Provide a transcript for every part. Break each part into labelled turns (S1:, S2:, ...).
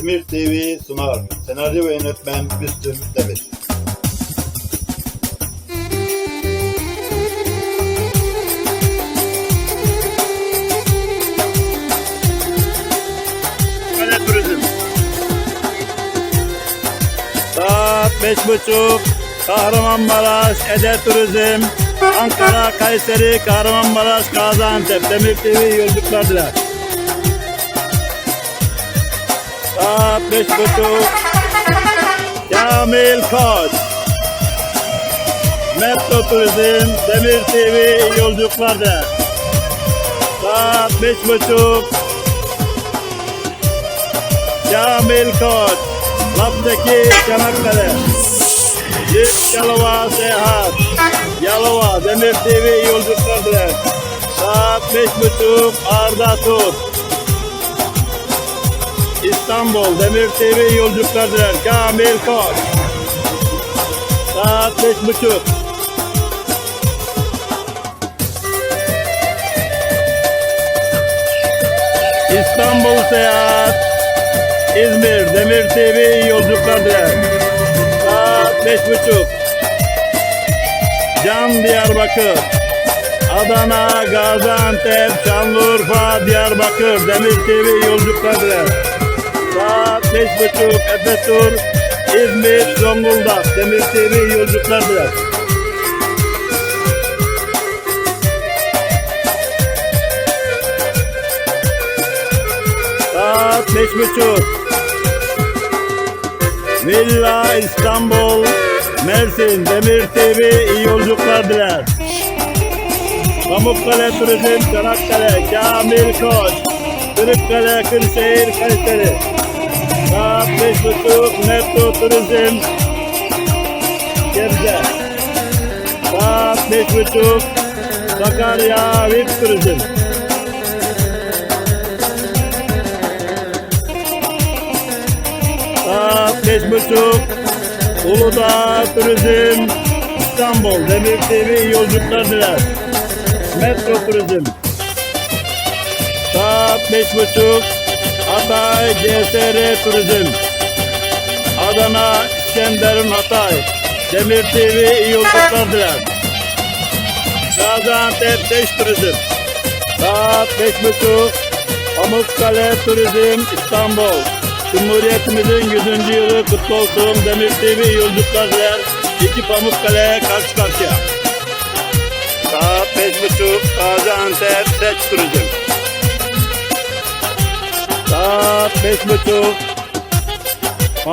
S1: Demir TV sunar. Senaryo ve yönetmen Müslüm Demir. Saat beş buçuk. Kahramanmaraş, Ede Turizm, Ankara, Kayseri, Kahramanmaraş, Gaziantep, Demir TV yolculuklar diler. Beş buçuk. Kamil Koç. Metro Turizm, Demir TV yolculuklar diler. Saat beş buçuk. Kamil Koç. Laptaki Çanakkale. Lüks Yalova Seyahat. Yalova Demir TV yolculuklar diler. Saat beş buçuk Arda Tur. İstanbul Demir TV yolculuklar diler. Kamil Koç. Saat beş buçuk. İstanbul Seyahat. İzmir Demir TV yolculuklar diler. Saat beş buçuk. Can Diyarbakır. Adana, Gaziantep, Şanlıurfa, Diyarbakır, Demir TV yolculuklar diler. Saat beş buçuk, Efe Tur, İzmir, Zonguldak, Demir TV yolculuklar diler. Saat beş buçuk. Villa İstanbul, Mersin, Demir TV iyi yolculuklar diler. Pamukkale Turizm, Çanakkale, Kamil Koç, Kırıkkale, Kırşehir, Kayseri. Buçuk, Metro Turizm, Gebze. Saat beş buçuk, Sakarya, VIP Turizm. Saat beş buçuk. Uludağ Turizm İstanbul Demir TV yolculuklar diler. Metro Turizm. Saat beş buçuk. Hatay CSR Turizm. Adana İskenderun Hatay. Demir TV iyi yolculuklar diler. Gaziantep Beş Turizm. Saat beş buçuk. Pamukkale Turizm İstanbul. Cumhuriyetimizin 100. yılı kutlu olsun. Demir TV yolculuklar diler. İki Pamukkale karşı karşıya. Saat beş buçuk. Gaziantep Seç Turizm. Saat beş buçuk.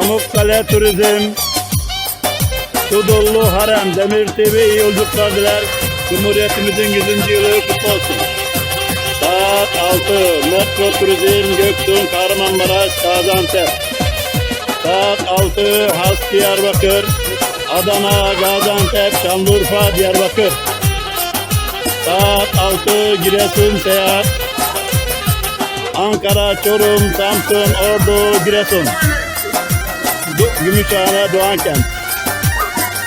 S1: Pamukkale Turizm. Sudullu Harem Demir TV iyi yolculuklar. Cumhuriyetimizin 100. yılı kutlu olsun. Saat 6 Metro Turizm Göktuğ Kahramanmaraş Gaziantep Saat 6 Has Diyarbakır Adana Gaziantep Şanlıurfa Diyarbakır Saat 6 Giresun Seyahat Ankara Çorum Samsun Ordu Giresun Gümüşhane Doğankent.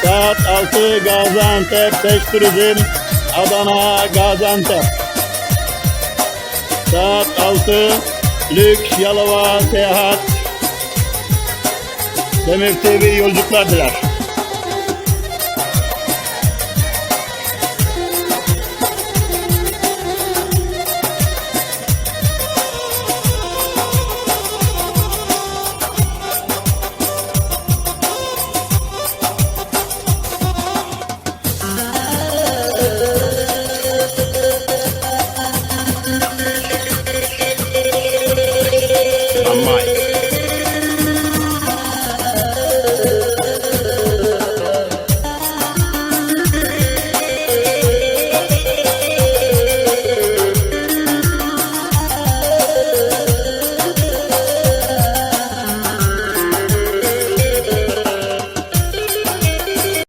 S1: Saat 6 Gaziantep Seç Turizm Adana Gaziantep. Saat 6 Lüks Yalova Seyahat. Demir TV yolculuklar diler.